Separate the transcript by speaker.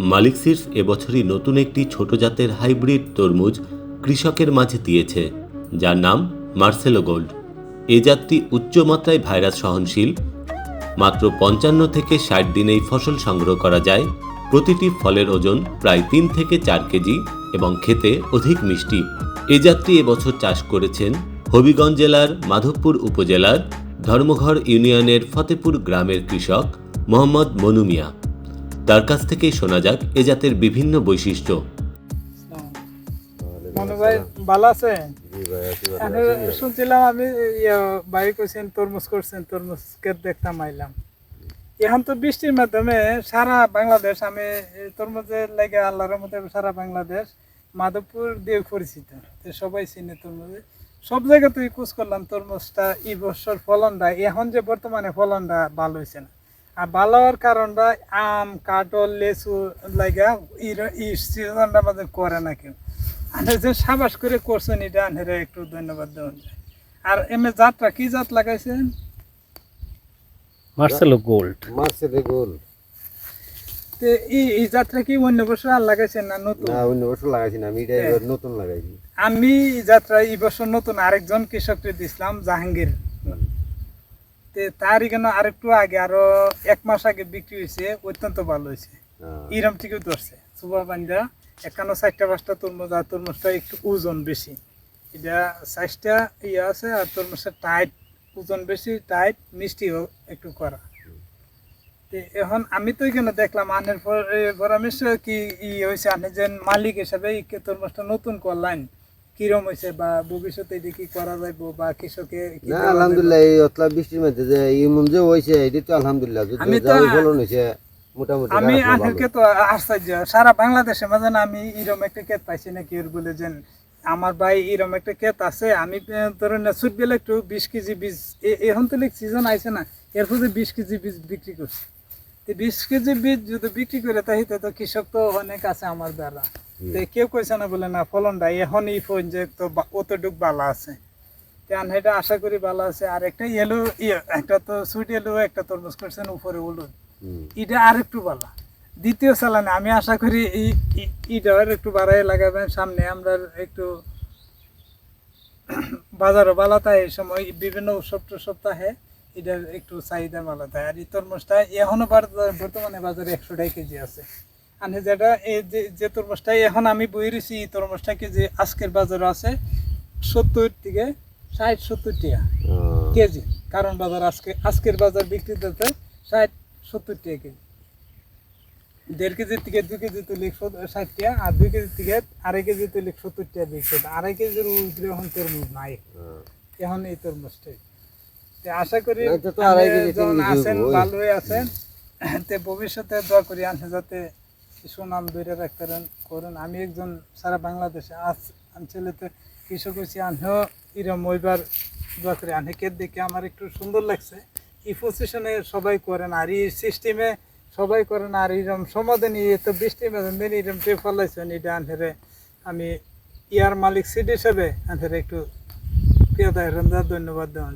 Speaker 1: মালিক seeds এবছরই নতুন একটি ছোট জাতের হাইব্রিড তরমুজ কৃষকের মাঝে দিয়েছে, যার নাম মার্সেলো গোল্ড। এ জাতটি উচ্চমাত্রায় ভাইরাস সহনশীল। মাত্র পঞ্চান্ন থেকে ষাট দিনেই ফসল সংগ্রহ করা যায়। প্রতিটি ফলের ওজন প্রায় তিন থেকে চার কেজি এবং খেতে অধিক মিষ্টি। এ যাত্রী এবছর চাষ করেছেন হবিগঞ্জ জেলার মাধবপুর উপজেলার ধর্মঘর ইউনিয়নের ফতেপুর গ্রামের কৃষক মোহাম্মদ মনুমিয়া তার কাছ থেকেই শোনা যাক এ জাতের বিভিন্ন বৈশিষ্ট্য।
Speaker 2: মনে ভাই ভালো আছে
Speaker 3: জি ভাই আশীর্বাদ
Speaker 2: আমি শুনছিলাম আমি ইয়ে, ভাই কইছেন তরমুজ করছেন তরমুজ দেখতাম আইলাম। এখন তো বৃষ্টির মাধ্যমে সারা বাংলাদেশ আমি তরমুজের লাগে আল্লাহর মধ্যে সারা বাংলাদেশ মাধবপুর দিয়ে পরিচিত। সবাই চিনে তরমুজে। সব জায়গাতেই খোঁজ করলাম তরমুজটা এই বছর ফলনটা এখন যে বর্তমানে ফলনটা ভালো হয়েছে না। আর ভালো হওয়ার কারণটা আম কাঠল লেচু লাগা সিজনটা আমাদের করে না কেউ। আনে যে সাবাস করে করছেন এটা আনহেরে একটু ধন্যবাদ দেওয়া যায় আর এমনি জাতটা কি জাত লাগাইছেন?
Speaker 4: Marcelo gold.
Speaker 3: মার্সেলে গোল
Speaker 2: তো এই জাতটা কি অন্য বছর আর লাগাইছেন না নতুন?
Speaker 3: না অন্য বছর লাগাইছি না আমি এটা
Speaker 2: হ্যাঁ।
Speaker 3: নতুন লাগাইছি।
Speaker 2: আমি যাত্রা এই বছর নতুন আরেকজন কৃষককে দিছিলাম জাহাঙ্গীর। তে তার এখানে আরেকটু আগে আরও এক মাস আগে বিক্রি হয়েছে অত্যন্ত ভালো হয়েছে।
Speaker 3: হ্যাঁ।
Speaker 2: ইরম ঠিকই ধরছে। সুপার পাঞ্জা একান্ন চারটা পাঁচটা তরমুজ আর তরমুজটা একটু ওজন বেশি। এটা সাইজটা ইয়ে আছে আর তরমুজটা টাইট ওজন বেশি টাইট মিষ্টিও একটু করা। এখন আমি তো এখানে দেখলাম আনের পর- পরামর্শ কি ই হয়েছে আপনি যে মালিক হিসাবে তরমুজটা নতুন করলেন কিরম হয়েছে বা ভবিষ্যতে কি করা যাইব বা কৃষকে
Speaker 3: না আলহামদুলিল্লাহ এই অতলা বৃষ্টির মধ্যে যে ইমন যে হয়েছে এটি তো আলহামদুলিল্লাহ যদি
Speaker 2: আমি তো-
Speaker 3: ফলন হয়েছে মোটামুটি
Speaker 2: আমি
Speaker 3: খারাপ না, ভালো।
Speaker 2: আঙ্কেলকে তো আশ্চর্য। সারা বাংলাদেশে মাঝে আমি এরম একটা ক্ষেত পাইছি নাকি এর বলে যে আমার ভাই এরম একটা ক্ষেত আছে আমি ধরেন সুট বেলে একটু বিশ কেজি বীজ এখন তো সিজন আইছে না এর ফলে বিশ কেজি বীজ বিক্রি করছে। বিশ কেজি বীজ যদি বিক্রি করে তাইতে তো কৃষক তো অনেক আছে আমার দ্বারা। কেউ কইছে না বলে না ফলনটা এখন এই ফোন যে তো অতটুক ভালো আছে। তেন এটা আশা করি ভালো আছে। আর একটা ইয়েলো ইয়ে একটা তো সুইট ইয়েলো একটা তরমুজ করছেন উপরে
Speaker 3: হুম।
Speaker 2: এটা আর একটু ভালো দ্বিতীয় চালানে আমি আশা করি এই আর একটু বাড়াই লাগাবেন। সামনে আমরা একটু বাজারও ভালো থাকে এই সময় বিভিন্ন উৎসব সপ্তাহে এটার একটু চাহিদা ভালো থাকে আর এই তরমুজটা এখনও বার- বর্তমানে বাজারে একশো টাকা কেজি আছে। আর যেটা এই যে যে তরমুজটা এখন আমি বই রয়েছি এই তরমুজটা কেজি আজকের বাজারে আছে সত্তর থেকে ষাট সত্তর টাকা কেজি। কারণ বাজার আজকে আজকের বাজার বিক্রি দিতে ষাট সত্তর টাকা কেজি। দেড় কেজির থেকে দুই কেজি তুলি ষাট টাকা আর দুই কেজির থেকে আড়াই কেজি তুলি সত্তর টাকা বিক্রি। আড়াই কেজির উপরে এখন তরমুজ নাই। এখন এই তরমুজটাই। তো আশা করি যখন আছেন ভালোই আছেন ভবিষ্যতে দোয়া করি আনছে যাতে সুনাম ধরে রাখতে করেন। আমি একজন সারা বাংলাদেশে আজ অঞ্চলেতে কৃষক হয়েছি আনহেও এরম ওইবার দোয়া করি। আনহে কে দেখে আমার একটু সুন্দর লাগছে। এই পজিশনে সবাই করেন, আর এই সিস্টেমে সবাই করেন, আর এরম সমাধান নিয়ে তো বৃষ্টি মেধান দিন এরম টে ফলাইছেন, এটা আনহেরে আমি ইয়ার মালিক সিট হিসেবে আনহেরে একটু প্রিয় ধন্যবাদ দেওয়া